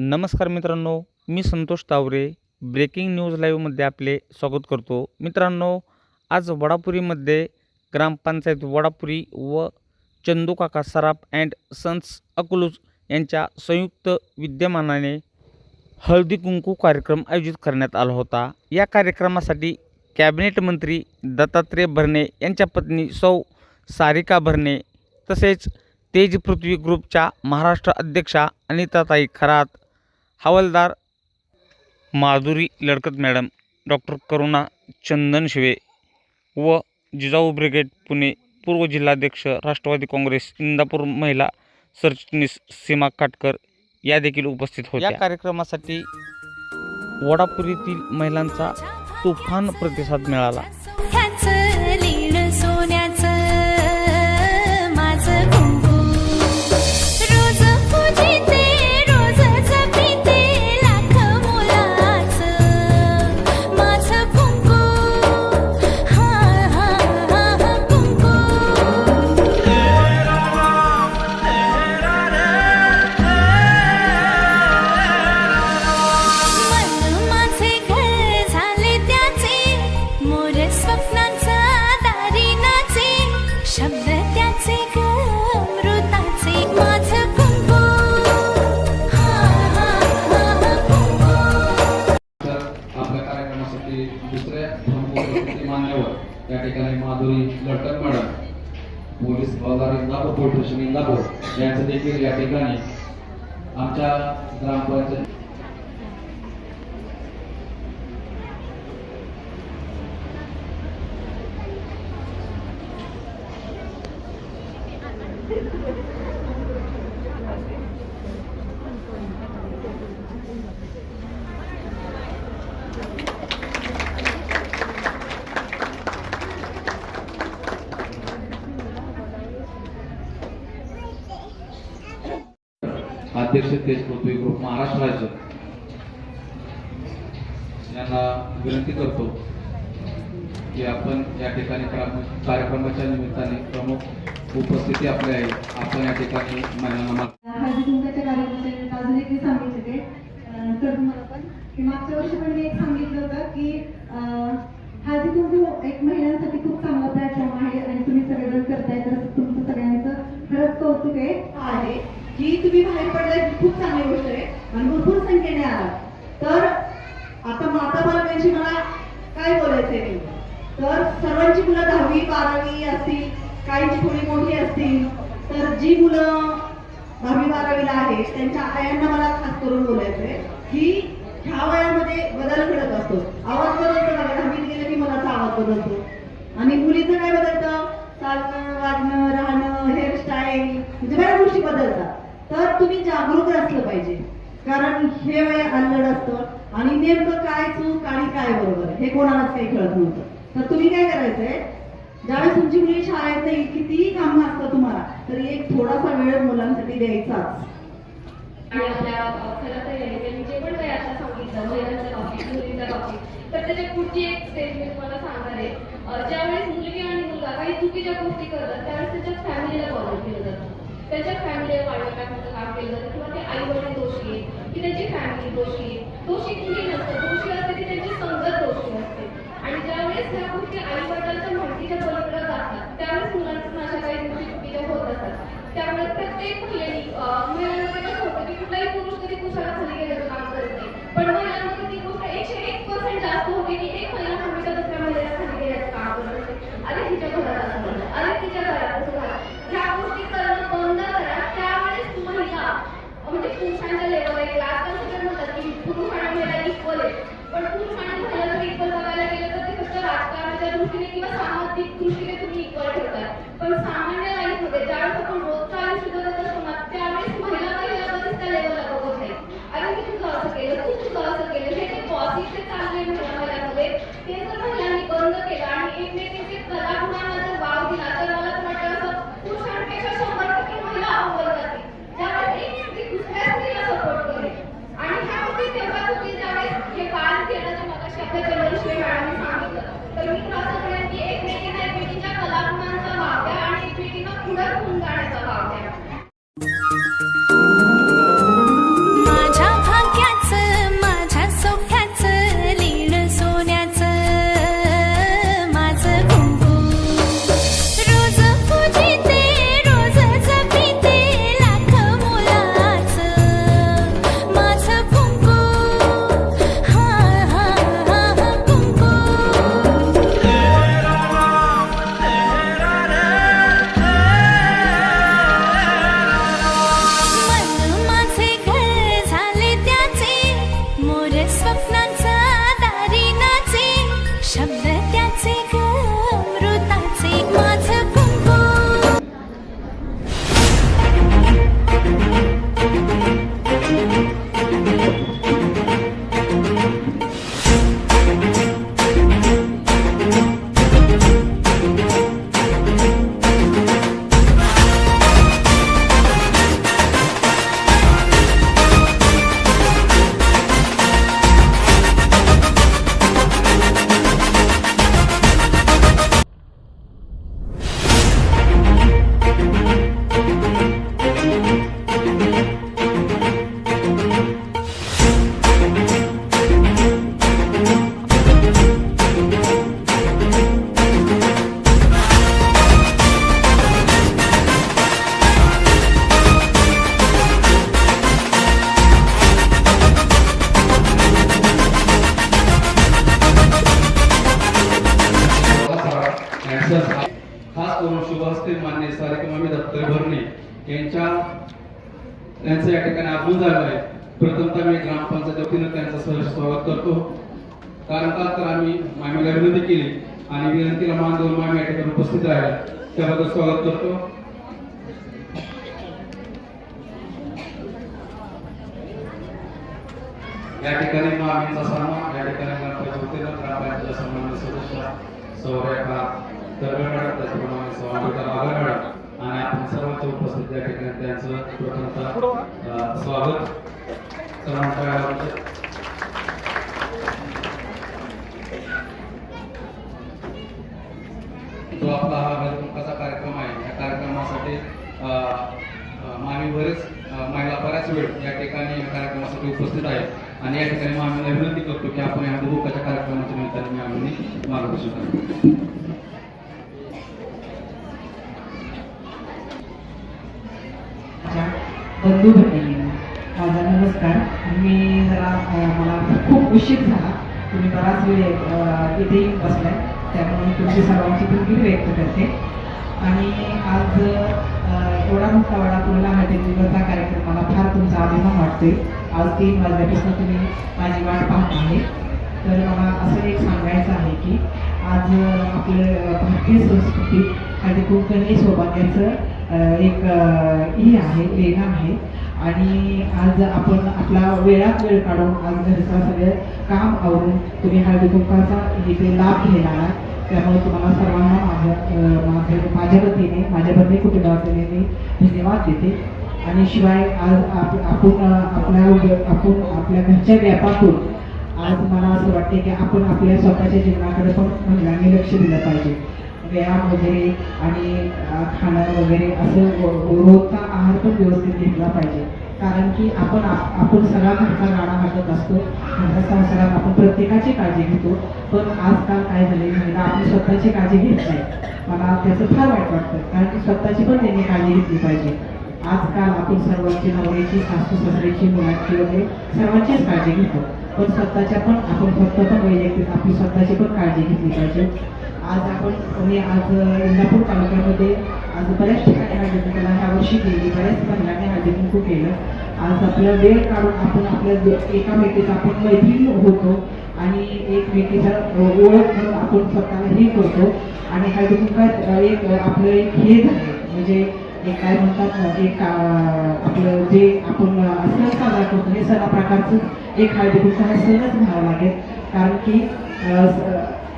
नमस्कार मित्रांनो मी संतोष तावरे ब्रेकिंग न्यूज लाईव्हमध्ये आपले स्वागत करतो. मित्रांनो आज वडापुरीमध्ये ग्रामपंचायत वडापुरी व चंदूकाका सराफ अँड सन्स अकलूज यांच्या संयुक्त विद्यमानाने हळदी कुंकू कार्यक्रम आयोजित करण्यात आला होता. या कार्यक्रमासाठी कॅबिनेट मंत्री दत्तात्रय भरणे यांच्या पत्नी सौ सारिका भरणे तसेच तेज पृथ्वी ग्रुपच्या महाराष्ट्र अध्यक्षा अनिताताई खरात हवालदार माधुरी लडकत मॅडम डॉक्टर करुणा चंदन शिवे व जिजाऊ ब्रिगेड पुणे पूर्व जिल्हाध्यक्ष राष्ट्रवादी काँग्रेस इंदापूर महिला सरचिटणीस सीमा काटकर या देखील उपस्थित होत्या. या कार्यक्रमासाठी वडापुरीतील महिलांचा तुफान प्रतिसाद मिळाला. या ठिकाणी माधुरी लटक मॅडम पोलीस हवालदार इंदापूर पोलीस स्टेशन इंदापूर यांचं देखील या ठिकाणी आमच्या ग्रामपंचायत अध्यक्ष तेज पृथ्वी ग्रुप महाराष्ट्र राज्य. यांना विनंती करतो की आपण या ठिकाणी क्राम- कार्यक्रमाच्या निमित्ताने प्रमुख उपस्थिती आपली आहे. आपण या ठिकाणी मागच्या वर्षी पण मी एक सांगितलं होतं की हळदी कुंकू एक महिलांसाठी खूप चांगला प्लॅटफॉर्म आहे आणि तुम्ही सगळेजण करताय तर तुमचं सगळ्यांचं खरंच कौतुक आहे. आहे. की तुम्ही बाहेर पडलाय ही खूप चांगली गोष्ट आहे. आणि भरपूर संख्येने आला तर आता माता बालकांची मला काय बोलायचंय मी? तर सर्वांची मुलं दहावी बारावी असतील काहींची थोडी मोठी असतील तर जी मुलं दहावी बारावीला आहे त्यांच्या आयांना मला खास करून बोलायचंय की ह्या वयामध्ये बदल घडत असतो. आवाज बदलतो बघा दहावीत गेलं की मनाचा आवाज बदलतो. आणि मुलीचं काय बदलतं? चालणं वागणं राहणं हेअरस्टाईल म्हणजे बऱ्याच गोष्टी बदलतात. तर तुम्ही जागरूक असलं पाहिजे. कारण हे वय अल्लड असतं आणि नेमकं काय चूक आणि काय बरोबर हे कोणालाच काही कळत नव्हतं. तर तुम्ही काय करायचंय ज्यावेळेस तुमची मुली शाळेत येईल कितीही काम असतं तुम्हाला तरी एक थोडासा वेळ मुलांसाठी द्यायचाच. तर पण म्हणजे तर त्याच्या पुढची एक स्टेज मी तुम्हाला सांगणार आहे. ज्यावेळेस मुलगी आणि मुलगा काही चुकीच्या गोष्टी करतात त्यावेळेस त्याच्या फॅमिलीला कॉल केलं जातं. त्याच्या फॅमिली वाढवण्यामध्ये काम केलं जातं किंवा ते आई वडील दोषी आहे की त्याची फॅमिली दोषी आहे दोषी कुणी नसतं दोषी असते की त्यांची संगत दोषी असते. आणि ज्यावेळेस ह्या गोष्टी आई वडिलांच्या माहितीच्या पलीकडे जातात त्यावेळेस मुलांकडून अशा काही गोष्टी चुकीच्या होत असतात. त्यामुळे प्रत्येक महिलेनी अं, महिलांमध्ये कसं होतं की कुठलाही पुरुष कधी पुरुषाला खाली गेल्याचं काम करत नाही. पण महिलांमध्ये ती गोष्ट एकशे एक पर्सेंट जास्त होते की एक महिला हमेशा दुसऱ्या महिलेला खाली गेल्याचं काम करत असते अरे तिच्या घरात असं अरे तिच्या घरात असं झालं ह्या गोष्टी करणं बंद करा त्यावेळेस महिला म्हणजे पुरुषांच्या लेवल आहे आजकाल सगळे म्हणतात की पुरुष आणि महिला इक्वल आहे. पण पुरुष आणि महिला जर इक्वल बघायला गेलं तर ते फक्त राजकारणाच्या दृष्टीने किंवा सामाजिक दृष्टीने तुम्ही इक्वल ठेवतात. पण सामान्य लाईफमध्ये ज्यावेळेस आपण रोजचा आयुष्य 什么样最可 खास करून शुभहस्ते मान्य सारेकमामी दत्त भरणे यांच्या त्यांचं या ठिकाणी आगमन झालं आहे. प्रथमतः मी ग्रामपंचायत वतीनं त्यांचं सहर्ष स्वागत करतो. कारण का तर आम्ही मामीला विनंती केली आणि विनंतीला मान देऊन मामी या ठिकाणी उपस्थित राहिला त्याबद्दल स्वागत करतो. या ठिकाणी मामीचा सामना या ठिकाणी ग्रामपंचायत वतीनं ग्रामपंचायत सन्मान्य सदस्य सौर्यका त्याचप्रमाणे आणि आपण सर्वांच्या उपस्थित या ठिकाणी त्यांचं प्रथमतः स्वागत सर्वांच्या जो आपला हा घरमुखाचा कार्यक्रम आहे या कार्यक्रमासाठी मामी बरेच महिला बऱ्याच वेळ या ठिकाणी या कार्यक्रमासाठी उपस्थित आहेत आणि या ठिकाणी मामीला विनंती करतो की आपण या दुःखाच्या कार्यक्रमाच्या निमित्ताने आम्ही मार्गदर्शन करावं बंधू भगिनींनो माझा नमस्कार. मी जरा मला खूप उशीर झाला. तुम्ही बराच वेळ इथे येऊन बसलाय. त्यामुळे तुमची सर्वांची दिलगिरी व्यक्त करते. आणि आज एवढा मोठा वडापुरीला हळदीचा कार्यक्रम मला फार तुमचा अभिमान वाटतोय. आज तीन वाजल्यापासून तुम्ही माझी वाट पाहत आहे. तर मला असं एक सांगायचं आहे की आज आपलं भारतीय संस्कृती आणि कोकणी सौभाग्याचं एक हे आहे लेणं आहे. आणि आज आपण आपला वेळात वेळ काढून आज घरचा सगळं काम आवरून तुम्ही हळदी कुंकाचा इथे लाभ घेणार आहात. त्यामुळे तुम्हाला सर्वांना माझ्या माझ्या माझ्या वतीने माझ्या बंदी कुटुंबावतीने मी धन्यवाद देते. आणि शिवाय आज आप आपण अ, आपल्या आपण आपल्या घरच्या व्यापातून आज मला असं वाटते की आपण आपल्या स्वतःच्या जीवनाकडे पण महिलांनी लक्ष दिलं पाहिजे. व्यायाम वगैरे आणि खाणं वगैरे असं रोजचा आहार पण व्यवस्थित घेतला पाहिजे. कारण की आपण आपण सगळा घरचा गाडा घालत असतो. घरचा संसारात आपण प्रत्येकाची काळजी घेतो. पण आजकाल काय झाले महिला आपली स्वतःची काळजी घेत नाही मला त्याचं फार वाईट वाटतं. कारण की स्वतःची पण त्यांनी काळजी घेतली पाहिजे. आजकाल आपण सर्वांची नवऱ्याची सासू सासऱ्याची मुलांची वगैरे सर्वांचीच काळजी घेतो. पण स्वतःच्या पण आपण फक्त पण वैयक्तिक आपली स्वतःची पण काळजी घेतली पाहिजे. आज आपण मी आज इंदापूर तालुक्यामध्ये आज बऱ्याच ठिकाणी हळदी कुंकूला ह्या वर्षी गेली बऱ्याच महिलांनी हळदी कुंकू केलं. आज आपला वेळ काढून आपण आपल्या दो- एकामेकीचा आपण मैत्रीण होतो आणि एकमेकीचा ओळख म्हणून आपण स्वतःला हे करतो. आणि हळदी कुंकात एक आपलं एक हे झालं म्हणजे हे काय म्हणतात ना, एक का आपलं जे आपण सण साजरा करतो हे सगळ्या प्रकारचं एक हळदी दिवसाला हा सणच लागेल. कारण की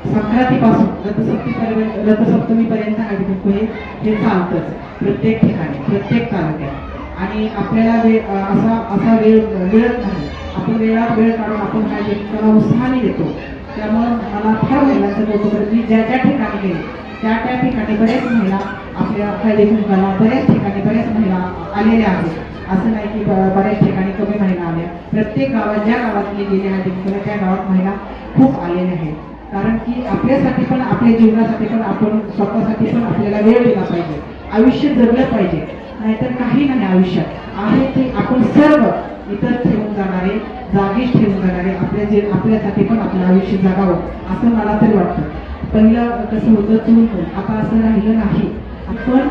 संक्रांतीपासून रथसप्तमीपर्यंत रथसप्तमीपर्यंत हळदी कुंकू हे हे चालतंच. प्रत्येक ठिकाणी प्रत्येक तालुक्यात. आणि आपल्याला वेळ असा असा वेळ मिळत नाही आपण वेळात वेळ काढून आपण हळदी कुंकाला उत्साहाने येतो त्यामुळं मला फार महिलांचं कौतुक मी ज्या ज्या ठिकाणी गेले त्या त्या ठिकाणी बऱ्याच महिला आपल्या फायदे कुंकाला बऱ्याच ठिकाणी बऱ्याच महिला आलेल्या आहेत. असं नाही की बऱ्याच ठिकाणी कमी महिला आल्या. प्रत्येक गावात ज्या गावात मी गेले त्या गावात महिला खूप आलेल्या आहेत. कारण की आपल्यासाठी पण आपल्या जीवनासाठी पण आपण स्वतःसाठी पण आपल्याला वेळ दिला पाहिजे. आयुष्य जगलं पाहिजे. नाहीतर काही नाही आयुष्यात. आहे ते आपण सर्व इतर ठेवून जाणारे जागीच ठेवून जाणारे आपल्या जे आपल्यासाठी पण आपलं आयुष्य जगावं असं मला तरी वाटतं. पहिलं कसं होतं चूल आता असं राहिलं नाही. पण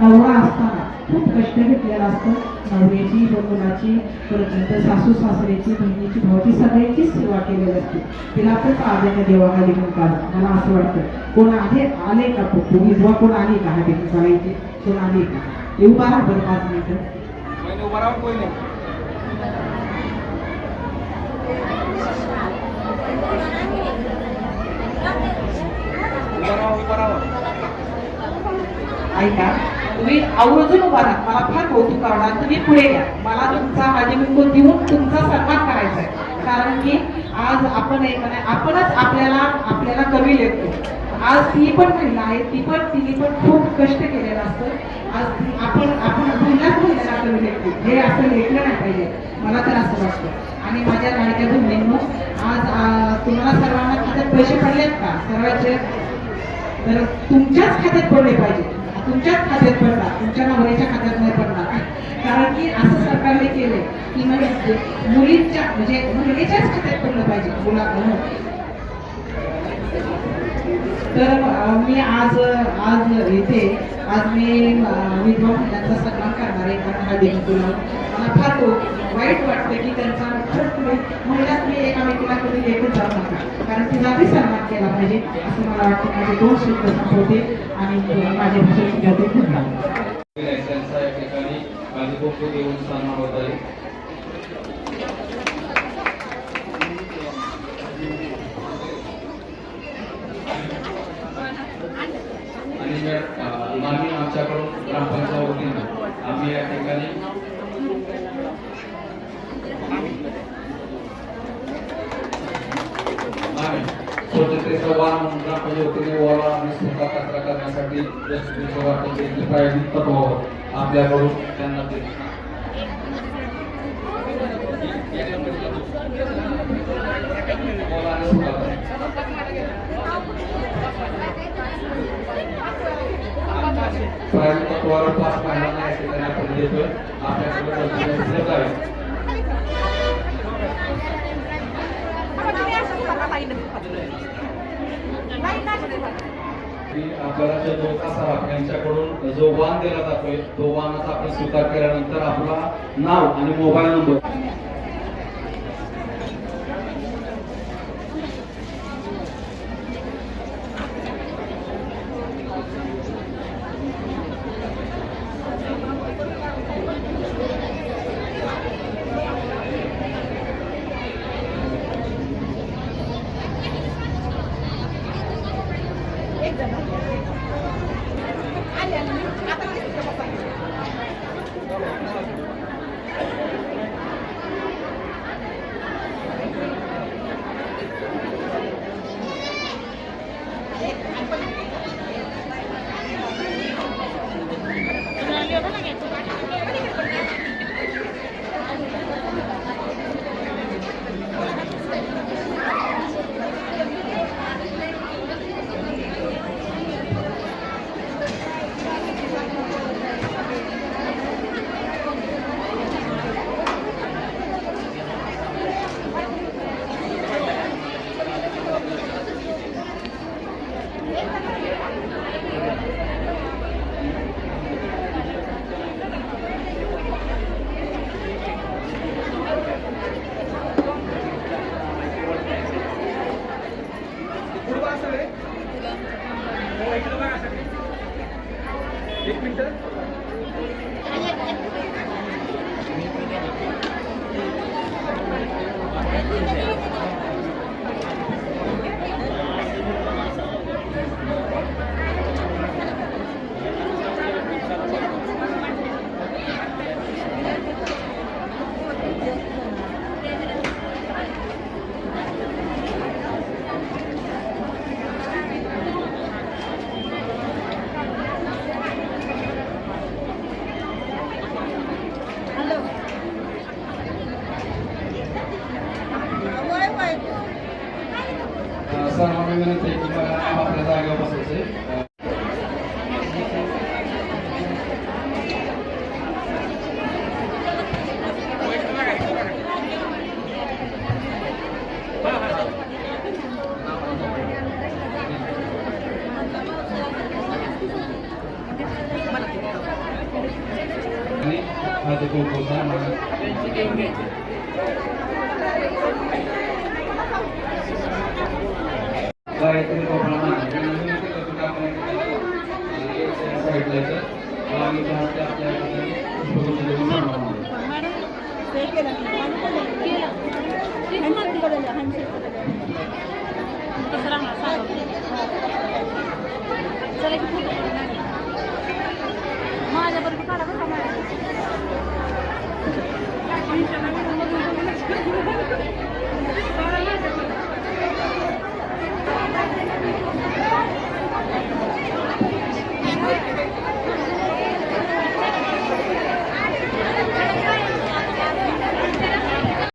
नवरा असताना खूप कष्ट घेतलेलं असतं. नवऱ्याची व परत नंतर सासू सासऱ्याची बहिणीची भावाची सगळ्यांचीच सेवा केलेली असते. तिला पण प्राधान्य देवाखाली हळदी मला असं वाटतं. कोण आहे आले का खूप विधवा कोण आली का? हा कुंकाला इथे कोण आली का? येऊ बारा बरं पाच मिनिटं. ऐका तुम्ही आवर्जून उभा राहा. मला फार कौतुक आवडणार तुम्ही पुढे या. मला तुमचा हळदी कुंकू देऊन तुमचा सन्मान करायचा आहे. कारण की आज आपण एक आपणच आपल्याला आपल्याला कमी लेखतो. आज ती पण महिला आहे. ती पण तिने पण खूप कष्ट केलेला असतो. आज आपण आपण हे असं लेखलं नाही पाहिजे. मला तर असं वाटतं. आणि माझ्या लाडक्या बहिणींनो आज तुम्हाला सर्वांना खात्यात पैसे पडलेत का? सर्वांचे? तर तुमच्याच खात्यात पडले पाहिजे. तुमच्याच खात्यात पडला तुमच्या नवऱ्याच्या खात्यात नाही पडणार. कारण की असं सरकारने केलंय. की म्हणजे मुलींच्या म्हणजे मुलगीच्याच खात्यात पडलं पाहिजे. मुला हो. तर मी आज आज येते. आज मी विधवा महिलांचा सन्मान आले येतात हळदी मला फार वाईट वाटतं की त्यांचा खरंच तुम्ही महिला तुम्ही एकामेकीला कधी लेखत जाऊ नका. कारण तिलाही सन्मान केला पाहिजे असं मला वाटतं. माझे दोन शब्द संपवते आणि माझे भाषण घेते धन्यवाद त्यांचा या ठिकाणी सन्मान होत. आहे आणि मागणी आमच्याकडून ग्रामपंचायत वतीनं आम्ही या ठिकाणी स्वच्छतेचा वाण म्हणून ओला आणि सुका कचरा करण्यासाठी डस्टबिनचं वाटप तत्वावर आपल्याकडून त्यांना ते ओला आणि सुका कचरा. प्रायोगिक आपण देतोय आपल्याकडे की यांच्याकडून जो वाहन दिला जातोय तो वाणाचा आपण स्वीकार केल्यानंतर आपला नाव आणि मोबाईल नंबर